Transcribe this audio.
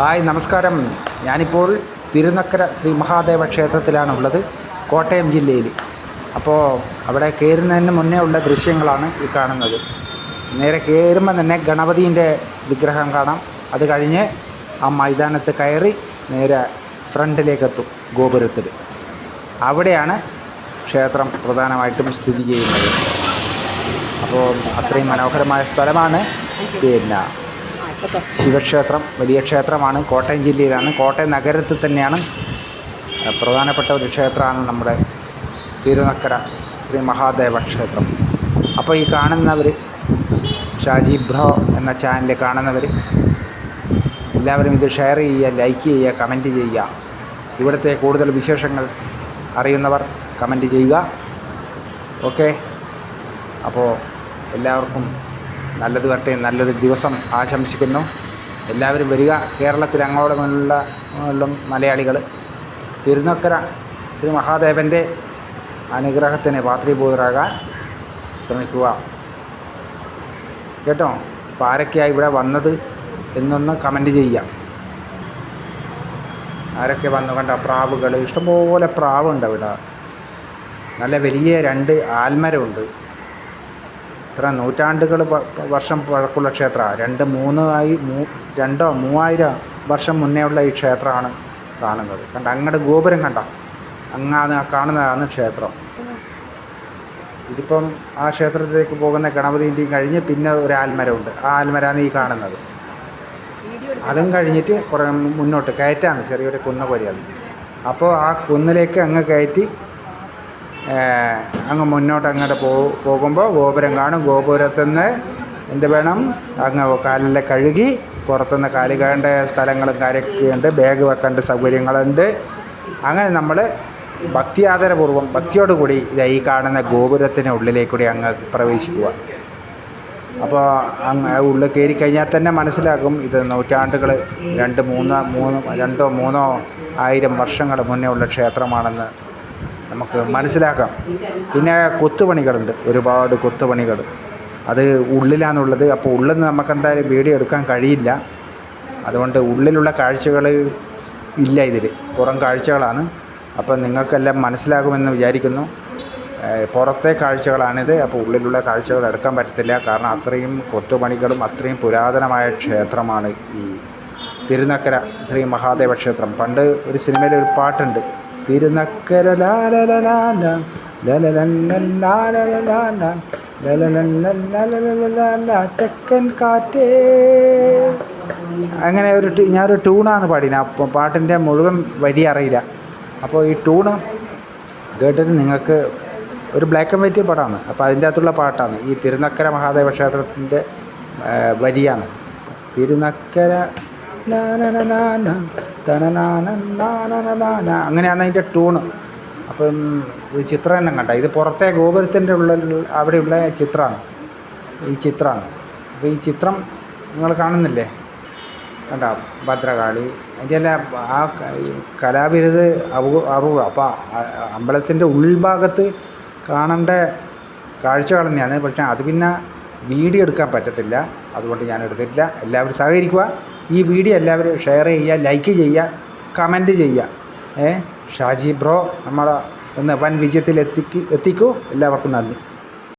Hi നമസ്കാരം. ഞാനിപ്പോൾ തിരുനക്കര ശ്രീ മഹാദേവ ക്ഷേത്രത്തിലാണ് ഉള്ളത് കോട്ടയം ജില്ലയിൽ. അപ്പോൾ അവിടെ കയറുന്നതിന് മുന്നേ ഉള്ള ദൃശ്യങ്ങളാണ് ഈ കാണുന്നത്. നേരെ കയറുമ്പോൾ തന്നെ ഗണപതിന്റെ വിഗ്രഹം കാണാം. അത് കഴിഞ്ഞ് ആ മൈതാനത്ത് കയറി നേരെ ഫ്രണ്ടിലേക്കെത്തും ഗോപുരത്തിൽ. അവിടെയാണ് ക്ഷേത്രം പ്രധാനമായിട്ടും സ്ഥിതി ചെയ്യുന്നത്. അപ്പോൾ അത്രയും മനോഹരമായ സ്ഥലമാണ്. പിന്നെ ശിവക്ഷേത്രം വലിയ ക്ഷേത്രമാണ്. കോട്ടയം ജില്ലയിലാണ്. കോട്ടയം നഗരത്തിൽ തന്നെയാണ് പ്രധാനപ്പെട്ട ഒരു ക്ഷേത്രമാണ് നമ്മുടെ തിരുനക്കര ശ്രീ മഹാദേവ ക്ഷേത്രം. അപ്പോൾ ഈ കാണുന്നവർ ഷാജി ബ്രോ എന്ന ചാനൽ കാണുന്നവർ എല്ലാവരും ഇത് ഷെയർ ചെയ്യുക ലൈക്ക് ചെയ്യുക കമന്റ് ചെയ്യുക. ഇവിടുത്തെ കൂടുതൽ വിശേഷങ്ങൾ അറിയുന്നവർ കമന്റ് ചെയ്യുക. ഓക്കെ. അപ്പോൾ എല്ലാവർക്കും നല്ലത് വരട്ടെ നല്ലൊരു ദിവസം ആശംസിക്കുന്നു. എല്ലാവരും വരിക. കേരളത്തിൽ അങ്ങോളമുള്ള മലയാളികൾ. തിരുനക്കര ശ്രീ മഹാദേവന്റെ അനുഗ്രഹത്തിന് പാത്രീഭൂതരാകാൻ ശ്രമിക്കുക. കേട്ടോ? അപ്പോൾ ആരൊക്കെയാണ് ഇവിടെ വന്നത് എന്നൊന്ന് കമന്റ് ചെയ്യാം ആരൊക്കെ വന്നു? കണ്ട? പ്രാവുകൾ. ഇഷ്ടംപോലെ പ്രാവുണ്ട് ഇവിടെ നല്ല വലിയ രണ്ട് ആൽമരമുണ്ട്. ഇത്ര നൂറ്റാണ്ടുകൾ വർഷം പഴക്കമുള്ള ക്ഷേത്രമാണ് രണ്ട് മൂന്ന് ആയി മൂ രണ്ടോ മൂവായിരം വർഷം മുന്നേ ഉള്ള ഈ ക്ഷേത്രമാണ് കാണുന്നത്. കണ്ട? അങ്ങോട്ട് ഗോപുരം കണ്ട? അങ്ങാന്ന് കാണുന്നതാണ് ക്ഷേത്രം. ഇതിപ്പം ആ ക്ഷേത്രത്തിലേക്ക് പോകുന്ന ഗണപതിന്റെയും കഴിഞ്ഞ് പിന്നെ ഒരു ആൽമരമുണ്ട്. ആ ആൽമരമാണ് ഈ കാണുന്നത്. അതും കഴിഞ്ഞിട്ട് കുറേ മുന്നോട്ട് കയറ്റാന്ന്. ചെറിയൊരു കുന്ന പോലെയാണ് അപ്പോൾ ആ കുന്നിലേക്ക് അങ്ങ് കയറ്റി അങ്ങ് മുന്നോട്ട് അങ്ങോട്ട് പോ പോകുമ്പോൾ ഗോപുരം കാണും. ഗോപുരത്തു നിന്ന് എന്ത് വേണം? അങ്ങ് കാലിലെ കഴുകി പുറത്തുനിന്ന് കാലി കണ്ട സ്ഥലങ്ങളും കാര്യമൊക്കെയുണ്ട് ബാഗ് വെക്കേണ്ട സൗകര്യങ്ങളുണ്ട്. അങ്ങനെ നമ്മൾ ഭക്തിയാദരപൂർവം ഭക്തിയോടുകൂടി ഇത് ഈ കാണുന്ന ഗോപുരത്തിന് ഉള്ളിലേക്കൂടി അങ്ങ് പ്രവേശിക്കുക. അപ്പോൾ അങ്ങ് ഉള്ളിൽ കയറി കഴിഞ്ഞാൽ തന്നെ മനസ്സിലാകും ഇത് നൂറ്റാണ്ടുകൾ രണ്ട് മൂന്ന് മൂന്ന് രണ്ടോ മൂന്നോ ആയിരം വർഷങ്ങൾ മുന്നേ ഉള്ള ക്ഷേത്രമാണെന്ന്. നമുക്ക് മനസ്സിലാക്കാം. പിന്നെ കൊത്തുപണികളുണ്ട്. ഒരുപാട് കൊത്തുപണികൾ. അത് ഉള്ളിലാണുള്ളത്. അപ്പോൾ ഉള്ളിൽ നിന്ന് നമുക്ക് എന്തായാലും വീഡിയോ എടുക്കാൻ കഴിയില്ല. അതുകൊണ്ട് ഉള്ളിലുള്ള കാഴ്ചകൾ ഇല്ല ഇതിൽ പുറം കാഴ്ചകളാണ്. അപ്പോൾ നിങ്ങൾക്കെല്ലാം മനസ്സിലാകുമെന്ന് വിചാരിക്കുന്നു. പുറത്തെ കാഴ്ചകളാണിത്. അപ്പോൾ ഉള്ളിലുള്ള കാഴ്ചകൾ എടുക്കാൻ പറ്റത്തില്ല. കാരണം അത്രയും കൊത്തുപണികളും അത്രയും പുരാതനമായ ക്ഷേത്രമാണ് ഈ തിരുനക്കര ശ്രീ മഹാദേവ ക്ഷേത്രം. പണ്ട് ഒരു സിനിമയിൽ ഒരു പാട്ടുണ്ട്. തിരുനക്കര ലലലല്ലലാലലലാല, തെക്കൻ കാറ്റേ. അങ്ങനെ ഒരു ഞാനൊരു ട്യൂണാണ് പാടിയത് അപ്പോൾ പാട്ടിന്റെ മുഴുവൻ വരി അറിയില്ല. അപ്പോൾ ഈ ട്യൂണ് കേട്ടിട്ട് നിങ്ങൾക്ക് ഒരു ബ്ലാക്ക് ആൻഡ് വൈറ്റ് പടമാണ് അപ്പോൾ അതിന്റെ അകത്തുള്ള പാട്ടാണ്. ഈ തിരുനക്കര മഹാദേവ ക്ഷേത്രത്തിന്റെ വരിയാണ്. തിരുനക്കര ലാലലലാല, തനനാനനാനനാന. അങ്ങനെയാണ് അതിന്റെ ടൂണ് അപ്പം ഇത് ചിത്രം കണ്ട ഇത് പുറത്തെ ഗോപുരത്തിന്റെ ഉള്ളിൽ അവിടെയുള്ള ചിത്രമാണ് ഈ ചിത്രമാണ് അപ്പോൾ ഈ ചിത്രം നിങ്ങൾ കാണുന്നില്ലേ? കണ്ട ഭദ്രകാളി. അതിന്റെ അല്ല ആ കലാവിരുത് അപൂ അപ്പോൾ അമ്പലത്തിന്റെ ഉൾഭാഗത്ത് കാണേണ്ട കാഴ്ചകൾ തന്നെയാണ് പക്ഷേ അത് പിന്നെ വീഡിയോ എടുക്കാൻ പറ്റത്തില്ല. അതുകൊണ്ട് ഞാൻ എടുത്തിട്ടില്ല. എല്ലാവരും സഹകരിക്കുക. ഈ വീഡിയോ എല്ലാവരും ഷെയർ ചെയ്യുക ലൈക്ക് ചെയ്യുക കമന്റ് ചെയ്യുക. ഏ? ഷാജി ബ്രോ നമ്മളെ ഒന്ന് വൻ വിജയത്തിൽ എത്തിക്ക് എത്തിക്കൂ. എല്ലാവർക്കും നന്ദി.